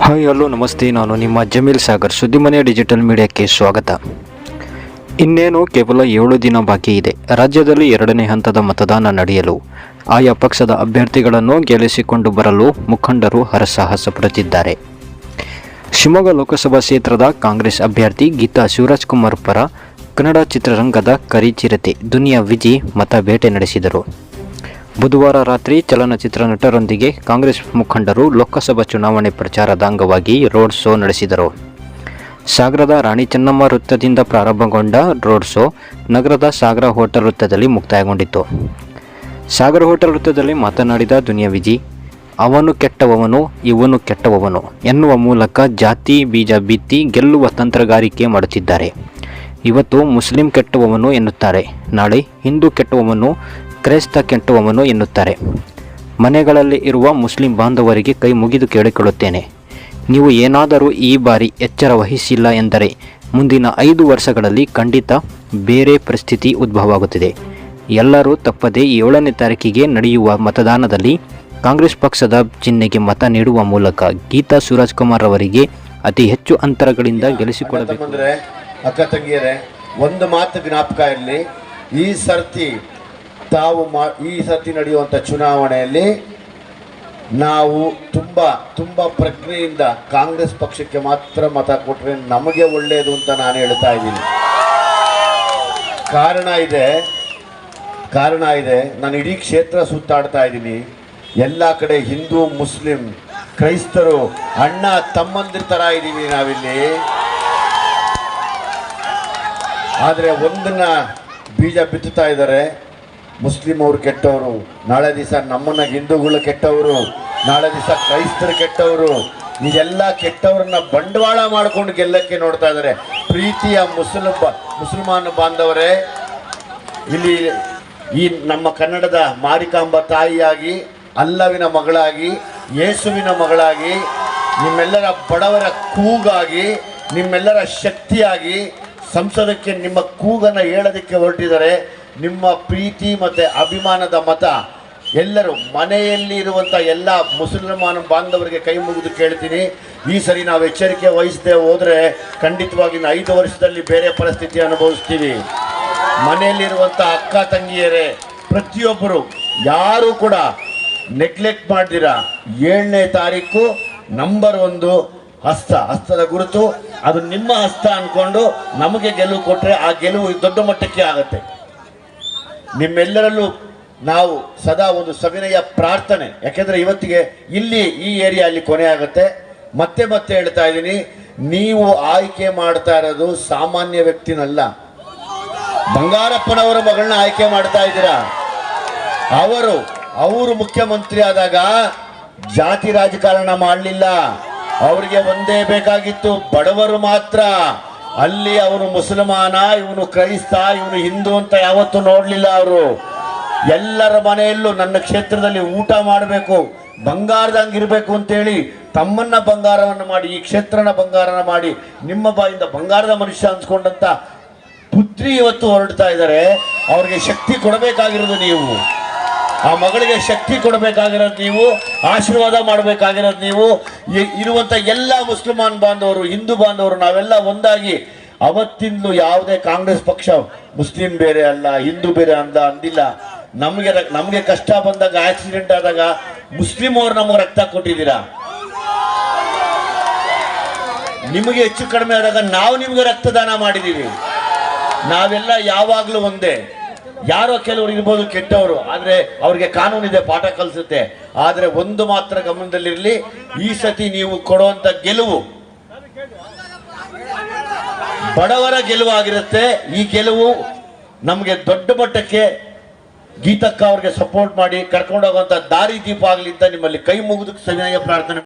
Hi hello ನಮಸ್ತೆ. ನಾನು ನಿಮ್ಮ ಜಮೀಲ್ ಸಾಗರ್ ಸುದ್ದಿಮನೆ ಡಿಜಿಟಲ್ ಮೀಡಿಯಾಕ್ಕೆ ಸ್ವಾಗತ. ಇನ್ನೇನು ಕೇವಲ ಏಳು ದಿನ ಬಾಕಿ ಇದೆ. ರಾಜ್ಯದಲ್ಲಿ ಎರಡನೇ ಹಂತದ ಮತದಾನ ನಡೆಯಲು ಆಯಾ ಪಕ್ಷದ ಅಭ್ಯರ್ಥಿಗಳನ್ನು ಗೆಲ್ಲಿಸಿಕೊಂಡು ಬರಲು ಮುಖಂಡರು ಹರಸಾಹಸ ಪಡುತ್ತಿದ್ದಾರೆ. ಶಿವಮೊಗ್ಗ ಲೋಕಸಭಾ ಕ್ಷೇತ್ರದ ಕಾಂಗ್ರೆಸ್ ಅಭ್ಯರ್ಥಿ ಗೀತಾ ಶಿವರಾಜ್ ಕುಮಾರ್ ಪರ ಕನ್ನಡ ಚಿತ್ರರಂಗದ ಕರಿಚಿರತೆ ದುನಿಯಾ ವಿಜಿ ಮತ ಬೇಟೆ ನಡೆಸಿದರು. ಬುಧವಾರ ರಾತ್ರಿ ಚಲನಚಿತ್ರ ನಟರೊಂದಿಗೆ ಕಾಂಗ್ರೆಸ್ ಮುಖಂಡರು ಲೋಕಸಭಾ ಚುನಾವಣೆ ಪ್ರಚಾರದ ಅಂಗವಾಗಿ ರೋಡ್ ಶೋ ನಡೆಸಿದರು. ಸಾಗರದ ರಾಣಿ ಚೆನ್ನಮ್ಮ ವೃತ್ತದಿಂದ ಪ್ರಾರಂಭಗೊಂಡ ರೋಡ್ ಶೋ ನಗರದ ಸಾಗರ ಹೋಟೆಲ್ ವೃತ್ತದಲ್ಲಿ ಮುಕ್ತಾಯಗೊಂಡಿತು ಸಾಗರ ಹೋಟೆಲ್ ವೃತ್ತದಲ್ಲಿ ಮಾತನಾಡಿದ ದುನಿಯಾ ವಿಜಿ, ಅವನು ಕೆಟ್ಟವವನು, ಇವನು ಕೆಟ್ಟವವನು ಎನ್ನುವ ಮೂಲಕ ಜಾತಿ, ಬೀಜ ಬಿತ್ತಿ ಗೆಲ್ಲುವ ತಂತ್ರಗಾರಿಕೆ ಮಾಡುತ್ತಿದ್ದಾರೆ. ಇವತ್ತು ಮುಸ್ಲಿಂ ಕೆಟ್ಟವವನು ಎನ್ನುತ್ತಾರೆ. ನಾಳೆ ಹಿಂದೂ ಕೆಟ್ಟವವನು ಕ್ರೈಸ್ತ ಕೆಂಟುವವನು ಎನ್ನುತ್ತಾರೆ. ಮನೆಗಳಲ್ಲಿ ಇರುವ ಮುಸ್ಲಿಂ ಬಾಂಧವರಿಗೆ ಕೈ ಮುಗಿದು ಕೇಳಿಕೊಳ್ಳುತ್ತೇನೆ. ನೀವು ಏನಾದರೂ ಈ ಬಾರಿ ಎಚ್ಚರ ವಹಿಸಿಲ್ಲ ಎಂದರೆ ಮುಂದಿನ ಐದು ವರ್ಷಗಳಲ್ಲಿ ಖಂಡಿತ ಬೇರೆ ಪರಿಸ್ಥಿತಿ ಉದ್ಭವವಾಗುತ್ತಿದೆ. ಎಲ್ಲರೂ ತಪ್ಪದೇ ಏಳನೇ ತಾರೀಕಿಗೆ ನಡೆಯುವ ಮತದಾನದಲ್ಲಿ ಕಾಂಗ್ರೆಸ್ ಪಕ್ಷದ ಚಿಹ್ನೆಗೆ ಮತ ನೀಡುವ ಮೂಲಕ ಗೀತಾ ಸುರಾಜ್ ಕುಮಾರ್ ಅವರಿಗೆ ಅತಿ ಹೆಚ್ಚು ಅಂತರಗಳಿಂದ ಗೆಲ್ಲಿಸಿಕೊಳ್ಳಬೇಕು ಅಕ್ಕ ತಂಗಿಯರೇ ಒಂದು ಮಾತು ಜ್ಞಾಪಕ ಇರಲಿ. ಈ ಸರ್ತಿ ತಾವು ಮಾ ಈ ಸರ್ತಿ ನಡೆಯುವಂಥ ಚುನಾವಣೆಯಲ್ಲಿ ನಾವು ತುಂಬ ತುಂಬ ಪ್ರಜ್ಞೆಯಿಂದ ಕಾಂಗ್ರೆಸ್ ಪಕ್ಷಕ್ಕೆ ಮಾತ್ರ ಮತ ಕೊಟ್ಟರೆ ನಮಗೆ ಒಳ್ಳೆಯದು ಅಂತ ನಾನು ಹೇಳ್ತಾ ಇದ್ದೀನಿ. ಕಾರಣ ಇದೆ ಕಾರಣ ಇದೆ, ನಾನು ಇಡೀ ಕ್ಷೇತ್ರ ಸುತ್ತಾಡ್ತಾ ಇದ್ದೀನಿ. ಎಲ್ಲ ಕಡೆ ಹಿಂದೂ, ಮುಸ್ಲಿಂ, ಕ್ರೈಸ್ತರು, ಅಣ್ಣ, ತಮ್ಮಂದಿರ ಥರ ಇದ್ದೀವಿ ನಾವಿಲ್ಲಿ. ಆದರೆ ಒಂದನ್ನು ಬೀಜ ಬಿತ್ತುತ್ತಾ ಇದ್ದಾರೆ ಮುಸ್ಲಿಂ ಅವರು ಕೆಟ್ಟವರು. ನಾಳೆ ದಿವಸ ನಮ್ಮನ್ನ ಹಿಂದೂಗಳು ಕೆಟ್ಟವರು. ನಾಳೆ ದಿವಸ ಕ್ರೈಸ್ತರು ಕೆಟ್ಟವರು. ಇದೆಲ್ಲ ಕೆಟ್ಟವ್ರನ್ನ ಬಂಡವಾಳ ಮಾಡ್ಕೊಂಡು ಗೆಲ್ಲಕ್ಕೆ ನೋಡ್ತಾ ಇದ್ದಾರೆ ಪ್ರೀತಿಯ ಮುಸ್ಲಿಂ ಮುಸಲ್ಮಾನ ಬಾಂಧವರೇ, ಇಲ್ಲಿ ಈ ನಮ್ಮ ಕನ್ನಡದ ಮಾರಿಕಾಂಬ ತಾಯಿಯಾಗಿ, ಅಲ್ಲವಿನ ಮಗಳಾಗಿ, ಯೇಸುವಿನ ಮಗಳಾಗಿ, ನಿಮ್ಮೆಲ್ಲರ ಬಡವರ ಕೂಗಾಗಿ, ನಿಮ್ಮೆಲ್ಲರ ಶಕ್ತಿಯಾಗಿ ಸಂಸದಕ್ಕೆ ನಿಮ್ಮ ಕೂಗನ್ನು ಹೇಳೋದಕ್ಕೆ ಹೊರಟಿದ್ದಾರೆ. ನಿಮ್ಮ ಪ್ರೀತಿ ಮತ್ತು ಅಭಿಮಾನದ ಮತ ಎಲ್ಲರೂ ಮನೆಯಲ್ಲಿ ಇರುವಂಥ ಎಲ್ಲ ಮುಸಲ್ಮಾನ ಬಾಂಧವರಿಗೆ ಕೈ ಮುಗಿದು ಕೇಳ್ತೀನಿ. ಈ ಸರಿ ನಾವು ಎಚ್ಚರಿಕೆ ವಹಿಸದೆ ಹೋದರೆ ಖಂಡಿತವಾಗಿ ಐದು ವರ್ಷದಲ್ಲಿ ಬೇರೆ ಪರಿಸ್ಥಿತಿ ಅನುಭವಿಸ್ತೀವಿ. ಮನೆಯಲ್ಲಿರುವಂಥ ಅಕ್ಕ ತಂಗಿಯರೇ, ಪ್ರತಿಯೊಬ್ಬರು ಯಾರು ಕೂಡ ನೆಗ್ಲೆಕ್ಟ್ ಮಾಡ್ದಿರ. ಏಳನೇ ತಾರೀಕು ನಂಬರ್ ಒಂದು ಹಸ್ತ, ಹಸ್ತದ ಗುರುತು. ಅದು ನಿಮ್ಮ ಹಸ್ತ ಅನ್ಕೊಂಡು ನಮಗೆ ಗೆಲುವು ಕೊಟ್ಟರೆ ಆ ಗೆಲುವು ದೊಡ್ಡ ಮಟ್ಟಕ್ಕೆ ಆಗುತ್ತೆ. ನಿಮ್ಮೆಲ್ಲರಲ್ಲೂ ನಾವು ಸದಾ ಒಂದು ಸವಿನಯ ಪ್ರಾರ್ಥನೆ. ಯಾಕೆಂದರೆ ಇವತ್ತಿಗೆ ಇಲ್ಲಿ ಈ ಏರಿಯಾಲ್ಲಿ ಕೊನೆ ಆಗುತ್ತೆ. ಮತ್ತೆ ಮತ್ತೆ ಹೇಳ್ತಾ ಇದ್ದೀನಿ, ನೀವು ಆಯ್ಕೆ ಮಾಡ್ತಾ ಇರೋದು ಸಾಮಾನ್ಯ ವ್ಯಕ್ತಿನಲ್ಲ. ಬಂಗಾರಪ್ಪನವರ ಮಗಳನ್ನ ಆಯ್ಕೆ ಮಾಡ್ತಾ ಇದ್ದೀರಾ? ಅವರು ಅವರು ಮುಖ್ಯಮಂತ್ರಿ ಆದಾಗ ಜಾತಿ ರಾಜಕಾರಣ ಮಾಡಲಿಲ್ಲ. ಅವರಿಗೆ ಒಂದೇ ಬೇಕಾಗಿತ್ತು, ಬಡವರು ಮಾತ್ರ. ಅಲ್ಲಿ ಅವರು ಮುಸಲ್ಮಾನ, ಇವನು ಕ್ರೈಸ್ತ, ಇವನು ಹಿಂದೂ ಅಂತ ಯಾವತ್ತೂ ನೋಡಲಿಲ್ಲ ಅವರು. ಎಲ್ಲರ ಮನೆಯಲ್ಲೂ ನನ್ನ ಕ್ಷೇತ್ರದಲ್ಲಿ ಊಟ ಮಾಡಬೇಕು ಬಂಗಾರದಂಗಿರಬೇಕು ಅಂತೇಳಿ ತಮ್ಮನ್ನ ಬಂಗಾರವನ್ನು ಮಾಡಿ, ಈ ಕ್ಷೇತ್ರನ ಬಂಗಾರನ ಮಾಡಿ, ನಿಮ್ಮ ಬಾಯಿಂದ ಬಂಗಾರದ ಮನುಷ್ಯ ಅನ್ಸ್ಕೊಂಡಂತ ಪುತ್ರಿ ಇವತ್ತು ಹೊರಡ್ತಾ ಇದ್ದಾರೆ. ಅವ್ರಿಗೆ ಶಕ್ತಿ ಕೊಡಬೇಕಾಗಿರೋದು ನೀವು. ಆ ಮಗಳಿಗೆ ಶಕ್ತಿ ಕೊಡಬೇಕಾಗಿರೋದು ನೀವು, ಆಶೀರ್ವಾದ ಮಾಡಬೇಕಾಗಿರೋದು ನೀವು. ಇರುವಂಥ ಎಲ್ಲ ಮುಸ್ಲಿಮಾನ್ ಬಾಂಧವರು, ಹಿಂದೂ ಬಾಂಧವರು, ನಾವೆಲ್ಲ ಒಂದಾಗಿ ಅವತ್ತಿಂದಲೂ ಯಾವುದೇ ಕಾಂಗ್ರೆಸ್ ಪಕ್ಷ ಮುಸ್ಲಿಂ ಬೇರೆ ಅಲ್ಲ, ಹಿಂದೂ ಬೇರೆ ಅಂದ ಅಂದಿಲ್ಲ. ನಮಗೆ ನಮಗೆ ಕಷ್ಟ ಬಂದಾಗ ಆಕ್ಸಿಡೆಂಟ್ ಆದಾಗ ಮುಸ್ಲಿಂ ಅವರು ನಮಗೆ ರಕ್ತ ಕೊಟ್ಟಿದ್ದೀರಾ? ನಿಮಗೆ ಹೆಚ್ಚು ಕಡಿಮೆ ಆದಾಗ ನಾವು ನಿಮಗೆ ರಕ್ತದಾನ ಮಾಡಿದ್ದೀವಿ. ನಾವೆಲ್ಲ ಯಾವಾಗಲೂ ಒಂದೇ. ಯಾರೋ ಕೆಲವರು ಇರ್ಬೋದು ಕೆಟ್ಟವರು, ಆದರೆ ಅವ್ರಿಗೆ ಕಾನೂನಿದೆ, ಪಾಠ ಕಲಿಸುತ್ತೆ. ಆದರೆ ಒಂದು ಮಾತ್ರ ಗಮನದಲ್ಲಿರಲಿ, ಈ ಸತಿ ನೀವು ಕೊಡುವಂಥ ಗೆಲುವು ಬಡವರ ಗೆಲುವು ಆಗಿರುತ್ತೆ. ಈ ಗೆಲುವು ನಮಗೆ ದೊಡ್ಡ ಮಟ್ಟಕ್ಕೆ ಗೀತಕ್ಕ ಅವ್ರಿಗೆ ಸಪೋರ್ಟ್ ಮಾಡಿ ಕರ್ಕೊಂಡೋಗುವಂಥ ದಾರಿ ದೀಪ ಆಗಲಿ ಅಂತ ನಿಮ್ಮಲ್ಲಿ ಕೈ ಮುಗಿದು ಸವಿನಯ ಪ್ರಾರ್ಥನೆ